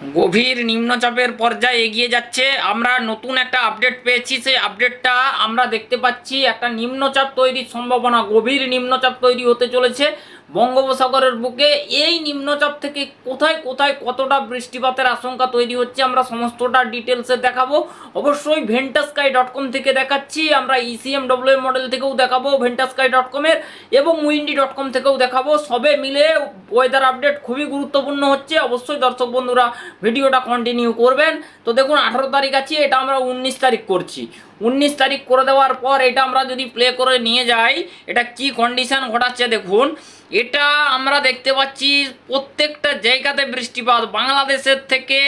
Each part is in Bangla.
গভীর নিম্নচাপের পর্যায়ে এগিয়ে যাচ্ছে। আমরা নতুন একটা আপডেট পেয়েছি। সেই আপডেটটা আমরা দেখতে পাচ্ছি। একটা নিম্নচাপ তৈরির সম্ভাবনা, গভীর নিম্নচাপ তৈরি হতে চলেছে। বঙ্গোপসাগরের বুকে এই নিম্নচাপ থেকে কোথায় কোথায় কতটা বৃষ্টিপাতের আশঙ্কা তৈরি হচ্ছে আমরা সমস্তটা ডিটেলসে দেখাবো। অবশ্যই ভেন্টাস্কাই ডট কম থেকে দেখাচ্ছি, আমরা ইসিএম ডব্লিউ মডেল থেকেও দেখাবো, ভেন্টাস্কাই ডট কমের এবং উইন্ডি ডট কম থেকেও দেখাবো। সবে মিলে ওয়েদার আপডেট খুবই গুরুত্বপূর্ণ হচ্ছে, অবশ্যই দর্শক বন্ধুরা ভিডিওটা কন্টিনিউ করবেন। তো দেখুন, আঠারো তারিখ আছে, এটা আমরা উনিশ তারিখ করছি। উনিশ তারিখ করে দেওয়ার পর এটা আমরা যদি প্লে করে নিয়ে যাই, এটা কি কন্ডিশন ঘটাচ্ছে দেখুন। এটা আমরা দেখতে পাচ্ছি প্রত্যেকটা জায়গাতে বৃষ্টিপাত। বাংলাদেশের থেকে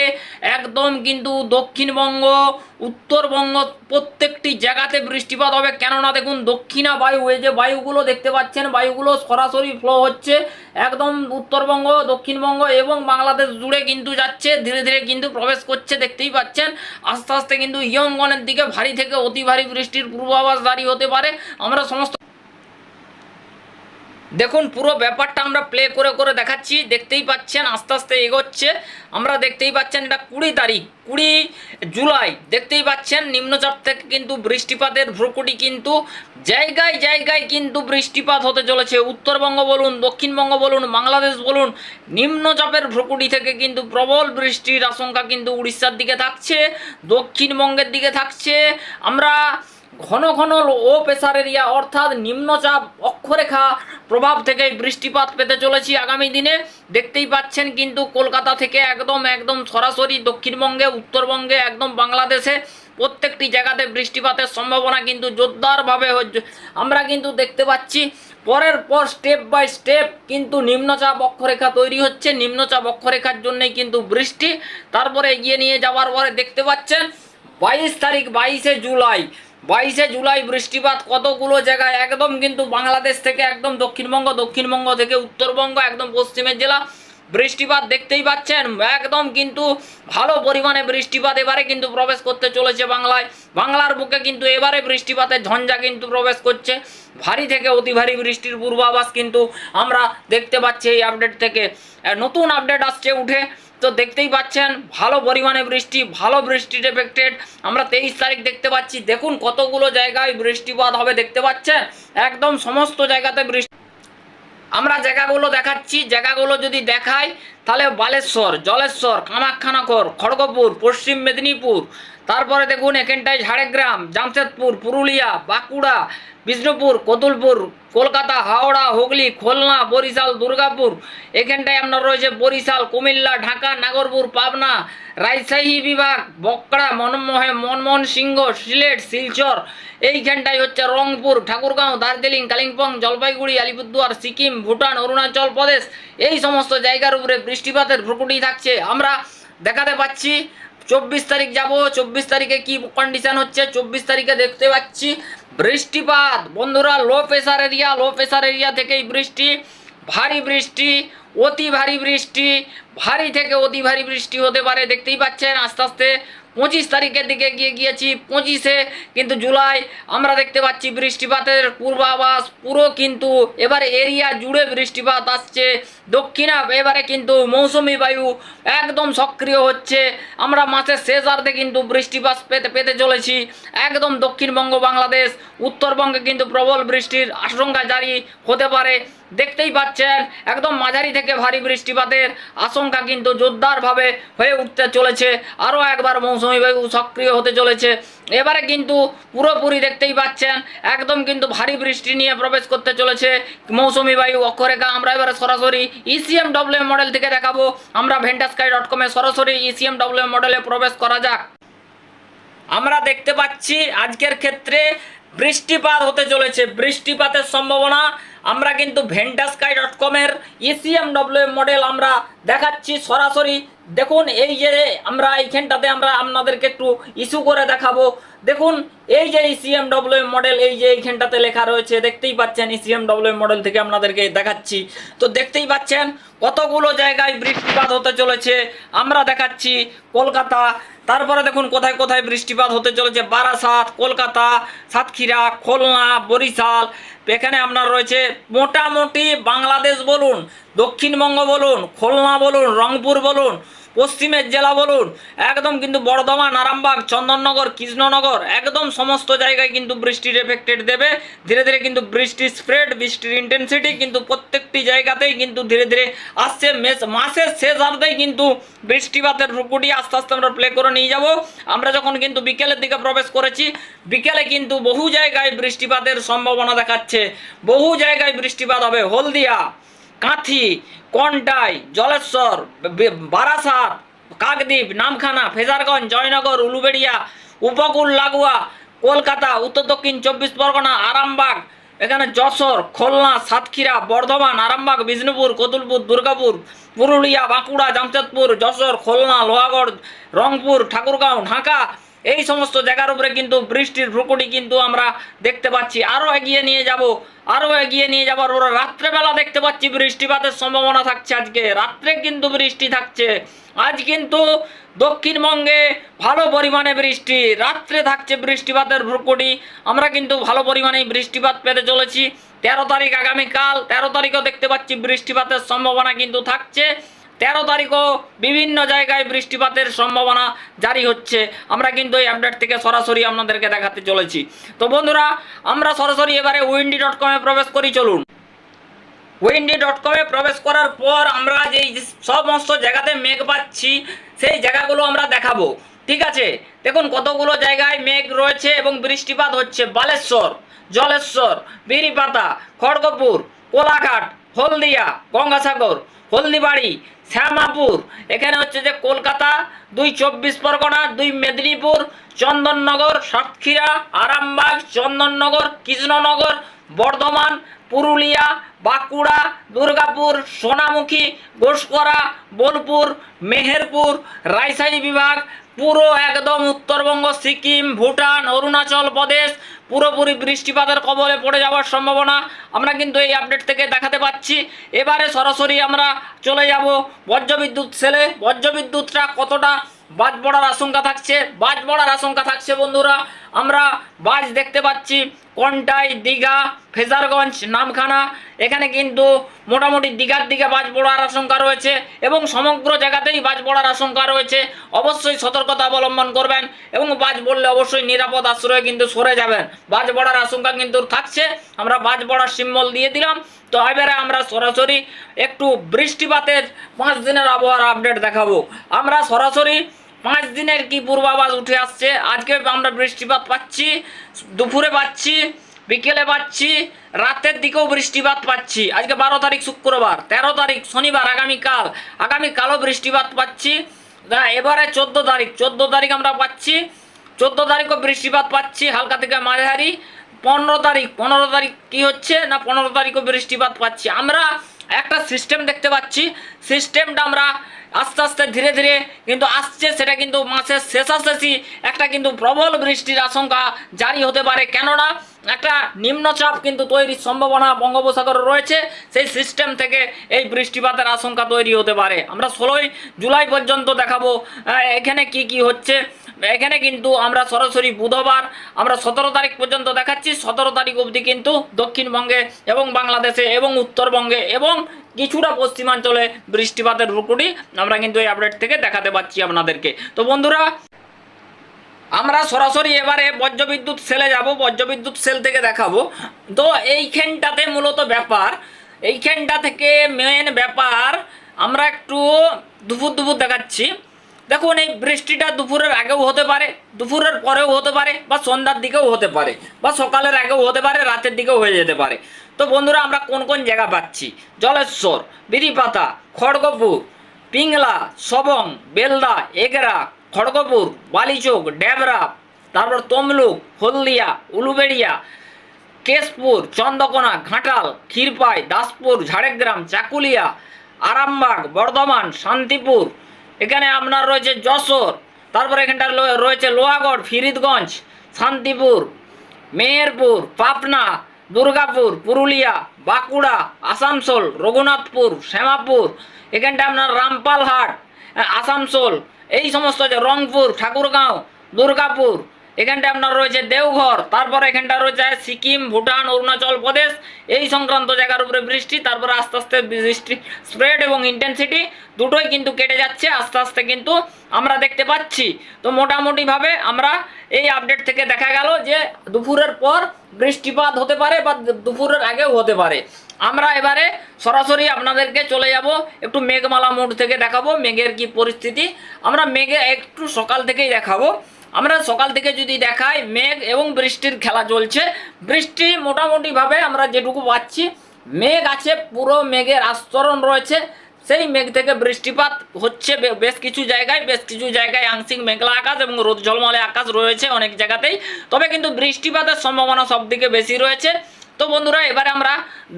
একদম কিন্তু দক্ষিণবঙ্গ, উত্তরবঙ্গ প্রত্যেকটি জায়গাতে বৃষ্টিপাত হবে। কেননা দেখুন, দক্ষিণা বায়ু, এই যে বায়ুগুলো দেখতে পাচ্ছেন, বায়ুগুলো সরাসরি ফ্লো হচ্ছে একদম উত্তরবঙ্গ, দক্ষিণবঙ্গ এবং বাংলাদেশ জুড়ে কিন্তু যাচ্ছে, ধীরে ধীরে কিন্তু প্রবেশ করছে, দেখতেই পাচ্ছেন। আস্তে আস্তে কিন্তু ইয়ঙ্গনের দিকে ভারী থেকে অতি ভারী বৃষ্টির পূর্বাভাস জারি হতে পারে। আমরা সমস্ত দেখুন, পুরো ব্যাপারটা আমরা প্লে করে করে দেখাচ্ছি। দেখতেই পাচ্ছেন, আস্তে আস্তে এগোচ্ছে। আমরা দেখতেই পাচ্ছেন এটা কুড়ি তারিখ, কুড়ি জুলাই। দেখতেই পাচ্ছেন, নিম্নচাপ থেকে কিন্তু বৃষ্টিপাতের ভ্রুকুটি কিন্তু জায়গায় জায়গায় কিন্তু বৃষ্টিপাত হতে চলেছে। উত্তরবঙ্গ বলুন, দক্ষিণবঙ্গ বলুন, বাংলাদেশ বলুন, নিম্নচাপের ভ্রুকুটি থেকে কিন্তু প্রবল বৃষ্টির আশঙ্কা কিন্তু উড়িষ্যার দিকে থাকছে, দক্ষিণবঙ্গের দিকে থাকছে। আমরা ঘন ঘন ও প্রেসার এরিয়া অর্থাৎ নিম্নচাপ অক্ষরেখা প্রভাব থেকে বৃষ্টিপাত পেতে চলেছি আগামী দিনে। দেখতেই পাচ্ছেন কিন্তু কলকাতা থেকে একদম একদম সরাসরি দক্ষিণবঙ্গে, উত্তরবঙ্গে, একদম বাংলাদেশে প্রত্যেকটি জায়গাতে বৃষ্টিপাতের সম্ভাবনা কিন্তু জোরদারভাবে হচ্ছে। আমরা কিন্তু দেখতে পাচ্ছি পরের পর স্টেপ বাই স্টেপ কিন্তু নিম্নচাপ অক্ষরেখা তৈরি হচ্ছে। নিম্নচাপ অক্ষরেখার জন্যই কিন্তু বৃষ্টি। তারপরে এগিয়ে নিয়ে যাওয়ার পরে দেখতে পাচ্ছেন বাইশ তারিখ, বাইশে জুলাই। বাইশে জুলাই বৃষ্টিপাত কতগুলো জায়গায়? একদম কিন্তু বাংলাদেশ থেকে একদম দক্ষিণবঙ্গ দক্ষিণবঙ্গ থেকে উত্তরবঙ্গ, একদম পশ্চিমের জেলা। বৃষ্টিপাত দেখতেই পাচ্ছেন, একদম কিন্তু ভালো পরিমাণে বৃষ্টিপাত এবারে কিন্তু প্রবেশ করতে চলেছে বাংলায়। বাংলার বুকে কিন্তু এবারে বৃষ্টিপাতের ঝঞ্ঝা কিন্তু প্রবেশ করছে। ভারী থেকে অতি ভারী বৃষ্টির পূর্বাভাস কিন্তু আমরা দেখতে পাচ্ছি এই আপডেট থেকে। নতুন আপডেট আসছে উঠে। তো দেখতেই পাচ্ছেন, ভালো পরিমাণে বৃষ্টি, ভালো বৃষ্টির এফেক্টেড আমরা তেইশ তারিখ দেখতে পাচ্ছি, দেখুন কতগুলো জায়গায় বৃষ্টিপাত হবে, দেখতে পাচ্ছেন? একদম সমস্ত জায়গাতে বৃষ্টি আমরা জায়গাগুলো দেখাচ্ছি, জায়গাগুলো যদি দেখাই তাহলে বালেশ্বর, জলেশ্বর, কামাখ্যানগর, খড়গপুর, পশ্চিম মেদিনীপুর, তারপরে দেখুন এখানটায় ঝাড়গ্রাম, জামশেদপুর, পুরুলিয়া, বাঁকুড়া, বিষ্ণুপুর, কতুলপুর, কলকাতা, হাওড়া, হুগলি, খুলনা, বরিশাল, দুর্গাপুর, এখানটায় আপনার রয়েছে বরিশাল, কুমিল্লা, ঢাকা, নাগরপুর, পাবনা, রাজশাহী বিভাগ বকড়া মনমোহে মনমোহন সিংহ সিলেট, শিলচর, এইখানটায় হচ্ছে রংপুর, ঠাকুরগাঁও, দার্জিলিং, কালিম্পং, জলপাইগুড়ি, আলিপুরদুয়ার, সিকিম, ভুটান, অরুণাচল প্রদেশ, এই সমস্ত জায়গার উপরে বৃষ্টিপাতের ভ্রুকুটি থাকছে। আমরা দেখাতে পাচ্ছি, চব্বিশ তারিখ যাব, চব্বিশ তারিখে কি কন্ডিশন হচ্ছে, চব্বিশ তারিখে দেখতে পাচ্ছি বৃষ্টিপাত। বন্ধুরা low pressure area low pressure area থেকেই বৃষ্টি, ভারী বৃষ্টি, অতি ভারী বৃষ্টি, ভারী থেকে অতি ভারী বৃষ্টি হতে পারে, দেখতেই পাচ্ছেন আস্তে আস্তে পঁচিশ তারিখের দিকে গিয়ে গিয়েছি, পঁচিশে কিন্তু জুলাই। আমরা দেখতে পাচ্ছি বৃষ্টিপাতের পূর্বাভাস, পুরো কিন্তু এবারে এরিয়া জুড়ে বৃষ্টিপাত আসছে। দক্ষিণা এবারে কিন্তু মৌসুমি বায়ু একদম সক্রিয় হচ্ছে। আমরা মাসের শেষ শেষার্ধে কিন্তু বৃষ্টিপাত পেতে পেতে চলেছি। একদম দক্ষিণবঙ্গ বাংলাদেশ, উত্তরবঙ্গে কিন্তু প্রবল বৃষ্টির আশঙ্কা জারি হতে পারে। দেখতেই পাচ্ছেন, একদম মাঝারি থেকে ভারী বৃষ্টিপাতের আশঙ্কা কিন্তু জোরদারভাবে হয়ে উঠতে চলেছে, আরও একবার মৌসুমি বায়ু সক্রিয় হতে চলেছে। এবারে কিন্তু পুরোপুরি দেখতেই পাচ্ছেন, একদম কিন্তু ভারী বৃষ্টি নিয়ে প্রবেশ করতে চলেছে মৌসুমি বায়ু অক্ষরেখা। আমরা এবারে সরাসরি ইসিএম ডব্লিউ মডেল থেকে দেখাবো। আমরা ভেন্টাস্কাই ডট কমে সরাসরি ইসিএম ডব্লিউ মডেলে প্রবেশ করা যাক। আমরা দেখতে পাচ্ছি আজকের ক্ষেত্রে বৃষ্টিপাত হতে চলেছে। বৃষ্টিপাতের সম্ভাবনা আমরা কিন্তু ভেন্টাস্কাই ডট কমের ইসিএম ডব্লিউ মডেল আমরা দেখাচ্ছি সরাসরি। দেখুন, এই যে আমরা এইখানটাতে আমরা আপনাদেরকে একটু ইস্যু করে দেখাবো। দেখুন, এই যে ইসিএম ডব্লিউ মডেল এই যে এইখানটাতে লেখা রয়েছে, দেখতেই পাচ্ছেন ইসিএম ডব্লিউ মডেল থেকে আপনাদেরকে দেখাচ্ছি। তো দেখতেই পাচ্ছেন, কতগুলো জায়গায় বৃষ্টিপাত হতে চলেছে, আমরা দেখাচ্ছি কলকাতা। তারপরে দেখুন, কোথায় কোথায় বৃষ্টিপাত হতে চলেছে, বারাসাত, কলকাতা, সাতক্ষীরা, খুলনা, বরিশাল। এখানে আপনার রয়েছে মোটামুটি বাংলাদেশ বলুন দক্ষিণবঙ্গ বলুন খুলনা বলুন রংপুর বলুন পশ্চিমের জেলা বলুন, একদম কিন্তু বর্ধমান, আরামবাগ, চন্দননগর, কৃষ্ণনগর, একদম সমস্ত জায়গায় কিন্তু বৃষ্টির এফেক্টেড দেবে। ধীরে ধীরে কিন্তু বৃষ্টির স্প্রেড বৃষ্টির ইন্টেন্সিটি কিন্তু প্রত্যেকটি জায়গাতেই কিন্তু ধীরে ধীরে আসছে। মেস- মাসের শেষ অর্ধেই কিন্তু বৃষ্টিপাতের রুকুটি আস্তে আস্তে আমরা প্লে করে নিয়ে যাব। আমরা যখন কিন্তু বিকেলের দিকে প্রবেশ করেছি, বিকেলে কিন্তু বহু জায়গায় বৃষ্টিপাতের সম্ভাবনা দেখাচ্ছে। বহু জায়গায় বৃষ্টিপাত হবে। হলদিয়া কাঁথি, কন্টাই, জলেশ্বর, বে- বারাসাত, কাকদ্বীপ, নামখানা, ফেজারগঞ্জ, জয়নগর, উলুবেড়িয়া, উপকূল, লাগোয়া, কলকাতা, উত্তর দক্ষিণ, চব্বিশ পরগনা, আরামবাগ, এখানে যশোর, খুলনা, সাতক্ষীরা, বর্ধমান, আরামবাগ, বিষ্ণুপুর, কতুলপুর, দুর্গাপুর, পুরুলিয়া, বাঁকুড়া, জামশেদপুর, যশোর, খুলনা, লোহাগড়, রংপুর, ঠাকুরগাঁও, ঢাকা এই সমস্ত জায়গার উপরে কিন্তু বৃষ্টির ভ্রুকুটি কিন্তু আমরা দেখতে পাচ্ছি। আরও এগিয়ে নিয়ে যাব আরও এগিয়ে নিয়ে যাবার ওরা রাত্রেবেলা দেখতে পাচ্ছি বৃষ্টিপাতের সম্ভাবনা থাকছে আজকে। রাত্রে কিন্তু বৃষ্টি থাকছে। আজ কিন্তু দক্ষিণবঙ্গে ভালো পরিমাণে বৃষ্টি, রাত্রে থাকছে বৃষ্টিপাতের ভ্রুকুটি। আমরা কিন্তু ভালো পরিমাণে বৃষ্টিপাত পেতে চলেছি। তেরো তারিখ আগামীকাল, তেরো তারিখও দেখতে পাচ্ছি বৃষ্টিপাতের সম্ভাবনা কিন্তু থাকছে। তেরো তারিখও বিভিন্ন জায়গায় বৃষ্টিপাতের সম্ভাবনা জারি হচ্ছে। আমরা কিন্তু এই আপডেট থেকে সরাসরি আপনাদেরকে দেখাতে চলেছি। তো বন্ধুরা, আমরা সরাসরি এবারে উইন্ডি ডট কমে প্রবেশ করি, চলুন। উইন্ডি ডট কমে প্রবেশ করার পর আমরা যেই সমস্ত জায়গাতে মেঘ পাচ্ছি, সেই জায়গাগুলো আমরা দেখাবো। ঠিক আছে? দেখুন কতগুলো জায়গায় মেঘ রয়েছে এবং বৃষ্টিপাত হচ্ছে। বালেশ্বর, জলেশ্বর, বিরিপাতা, খড়গপুর, কোলাঘাট, হলদিয়া, গঙ্গাসাগর হলদিবাড়ি, শ্যামাপুর। এখানে হচ্ছে যে কলকাতা, দুই চব্বিশ পরগনা, দুই মেদিনীপুর, চন্দননগর, সাতক্ষীরা, আরামবাগ, চন্দননগর, কৃষ্ণনগর, বর্ধমান, পুরুলিয়া, বাঁকুড়া, দুর্গাপুর, সোনামুখী গোসকরা বোলপুর, মেহেরপুর, রাজশাহী বিভাগ পুরো একদম উত্তরবঙ্গ, সিকিম, ভুটান, অরুণাচল প্রদেশ, পুরোপুরি বৃষ্টিপাতের কবলে পড়ে যাওয়ার সম্ভাবনা আমরা কিন্তু এই আপডেট থেকে দেখাতে পাচ্ছি। এবারে সরাসরি আমরা চলে যাব বজ্রবিদ্যুৎ সেলে বজ্রবিদ্যুৎটা কতটা বাজ পড়ার আশঙ্কা থাকছে? বাজ পড়ার আশঙ্কা থাকছে বন্ধুরা আমরা বাজ দেখতে পাচ্ছি, কন্টাই দীঘা, ফেজারগঞ্জ, নামখানা। এখানে কিন্তু মোটামুটি দীঘার দিকে বাজ পড়ার আশঙ্কা রয়েছে এবং সমগ্র জায়গাতেই বাজ পড়ার আশঙ্কা রয়েছে। অবশ্যই সতর্কতা অবলম্বন করবেন এবং বাজ পড়লে অবশ্যই নিরাপদ আশ্রয়ে কিন্তু সরে যাবেন। বাজ পড়ার আশঙ্কা কিন্তু থাকছে। আমরা বাজ পড়ার সিম্বল দিয়ে দিলাম। তো এবারে আমরা সরাসরি একটু বৃষ্টিপাতের পাঁচ দিনের আবহাওয়ার আপডেট দেখাবো। আমরা সরাসরি পাঁচ দিনের কি পূর্বাভাস উঠে আসছে? আজকে আমরা বৃষ্টিপাত পাচ্ছি, দুপুরে পাচ্ছি, বিকেলে পাচ্ছি, রাতের দিকেও বৃষ্টিপাত পাচ্ছি। আজকে বারো তারিখ শুক্রবার, তেরো তারিখ শনিবার আগামীকাল আগামীকালও বৃষ্টিপাত পাচ্ছি। এবারে চোদ্দ তারিখ চোদ্দ তারিখ আমরা পাচ্ছি, চোদ্দ তারিখও বৃষ্টিপাত পাচ্ছি, হালকা থেকে মাঝারি। পনেরো তারিখ পনেরো তারিখ কি হচ্ছে? না, পনেরো তারিখও বৃষ্টিপাত পাচ্ছি। আমরা একটা সিস্টেম দেখতে পাচ্ছি। সিস্টেমটা আমরা আস্তে আস্তে ধীরে ধীরে কিন্তু আসছে, সেটা কিন্তু মাসের শেষাশেষি একটা কিন্তু প্রবল বৃষ্টির আশঙ্কা জারি হতে পারে। কেননা একটা নিম্নচাপ কিন্তু তৈরির সম্ভাবনা বঙ্গোপসাগরে রয়েছে, সেই সিস্টেম থেকে এই বৃষ্টিপাতের আশঙ্কা তৈরি হতে পারে। আমরা ষোলোই জুলাই পর্যন্ত দেখাবো এখানে কি কি হচ্ছে। এখানে কিন্তু আমরা সরাসরি বুধবার, আমরা সতেরো তারিখ পর্যন্ত দেখাচ্ছি। সতেরো তারিখ অবধি কিন্তু দক্ষিণবঙ্গে এবং বাংলাদেশে এবং উত্তরবঙ্গে এবং কিছুটা পশ্চিমাঞ্চলে বৃষ্টিপাতের রুকুটি আমরা কিন্তু এই আপডেট থেকে দেখাতে পাচ্ছি আপনাদেরকে। তো বন্ধুরা, আমরা সরাসরি এবারে বজ্রবিদ্যুৎ সেলে যাব, বজ্রবিদ্যুৎ সেল থেকে দেখাবো। তো এইখানটাতে মূলত ব্যাপার, এইখানটা থেকে মেন ব্যাপার, আমরা একটু দুপুর দুপুর দেখাচ্ছি। দেখুন, এই বৃষ্টিটা দুপুরের আগেও হতে পারে, দুপুরের পরেও হতে পারে, বা সন্ধ্যার দিকেও হতে পারে, বা সকালের আগেও হতে পারে, রাতের দিকেও হয়ে যেতে পারে। তো বন্ধুরা, আমরা কোন কোন জায়গা পাচ্ছি? জলেশ্বর, বিরিপাতা, খড়গপুর, পিংলা, সবং, বেলদা, এগরা, খড়গপুর, বালিচোক ড্যাবরা তারপর তমলুক, হলদিয়া, উলুবেড়িয়া, কেশপুর, চন্দ্রকোনা, ঘাটাল, ক্ষীরপাই, দাসপুর, ঝাড়গ্রাম, চাকুলিয়া, আরামবাগ, বর্ধমান, শান্তিপুর এখানে আপনার রয়েছে যশোর, তারপর এখানটা রয়েছে লোহাগড়, ফিরিদগঞ্জ, শান্তিপুর, মেহেরপুর পাপনা দুর্গাপুর, পুরুলিয়া, বাঁকুড়া, আসানসোল, রঘুনাথপুর, শ্যামাপুর, এখানটা আপনার রামপালহাট আসানসোল, এই সমস্ত যে রংপুর, ঠাকুরগাঁও, দুর্গাপুর এখানটা আপনার রয়েছে দেওঘর, তারপর এখানটা রয়েছে সিকিম, ভুটান, অরুণাচল প্রদেশ। এই সংক্রান্ত জায়গার উপরে বৃষ্টি, তারপর আস্তে আস্তে বৃষ্টি স্প্রেড এবং ইন্টেন্সিটি দুটোই কিন্তু কেটে যাচ্ছে, আস্তে আস্তে কিন্তু আমরা দেখতে পাচ্ছি। তো মোটামুটিভাবে আমরা এই আপডেট থেকে দেখা গেল যে দুপুরের পর বৃষ্টিপাত হতে পারে বা দুপুরের আগেও হতে পারে। আমরা এবারে সরাসরি আপনাদেরকে চলে যাব, একটু মেঘমালা মোড় থেকে দেখাবো, মেঘের কি পরিস্থিতি। আমরা মেঘে একটু সকাল থেকেই দেখাবো। আমরা সকাল থেকে যদি দেখাই মেঘ এবং বৃষ্টির খেলা চলছে। বৃষ্টি মোটামুটিভাবে আমরা যেটুকু পাচ্ছি, মেঘ আছে, পুরো মেঘের আস্তরণ রয়েছে। সেই মেঘ থেকে বৃষ্টিপাত হচ্ছে বেশ কিছু জায়গায়, বেশ কিছু জায়গায় আংশিক মেঘলা আকাশ এবং রোদ ঝলমলে আকাশ রয়েছে অনেক জায়গাতেই। তবে কিন্তু বৃষ্টিপাতের সম্ভাবনা সব দিকে বেশি রয়েছে। তো বন্ধুরা, এবারে আমরা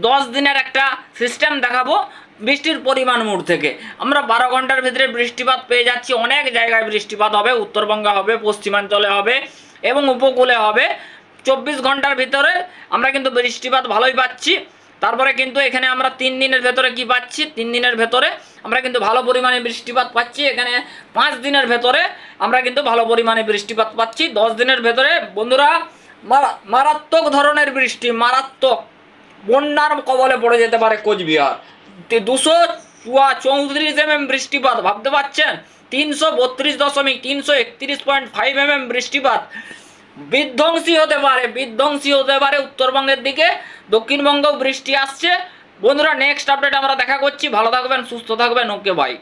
দশ দিনের একটা সিস্টেম দেখাবো। বৃষ্টির পরিমাণ মুড থেকে। আমরা বারো ঘণ্টার ভিতরে বৃষ্টিপাত পেয়ে যাচ্ছি, অনেক জায়গায় বৃষ্টিপাত হবে, উত্তরবঙ্গে হবে, পশ্চিমাঞ্চলে হবে এবং উপকূলে হবে। চব্বিশ ঘণ্টার ভিতরে আমরা কিন্তু বৃষ্টিপাত ভালোই পাচ্ছি। তারপরে কিন্তু এখানে আমরা তিন দিনের ভেতরে কি পাচ্ছি? তিন দিনের ভেতরে আমরা কিন্তু ভালো পরিমাণে বৃষ্টিপাত পাচ্ছি। এখানে পাঁচ দিনের ভেতরে আমরা কিন্তু ভালো পরিমাণে বৃষ্টিপাত পাচ্ছি। দশ দিনের ভেতরে বন্ধুরা মারা- মারাত্মক ধরনের বৃষ্টি, মারাত্মক। বন্যার কবলে পড়ে যেতে পারে কোচবিহার। দুশো চুয়া চৌত্রিশ এম এম বৃষ্টিপাত, ভাবতে পারছেন? তিনশো বত্রিশ দশমিক তিনশো একত্রিশ পয়েন্ট ফাইভ এম বৃষ্টিপাত। বিধ্বংসী হতে পারে, বিধ্বংসী হতে পারে উত্তরবঙ্গের দিকে। দক্ষিণবঙ্গেও বৃষ্টি আসছে। বন্ধুরা নেক্সট আপডেট আমরা দেখা করছি। ভালো থাকবেন, সুস্থ থাকবেন। Okay bye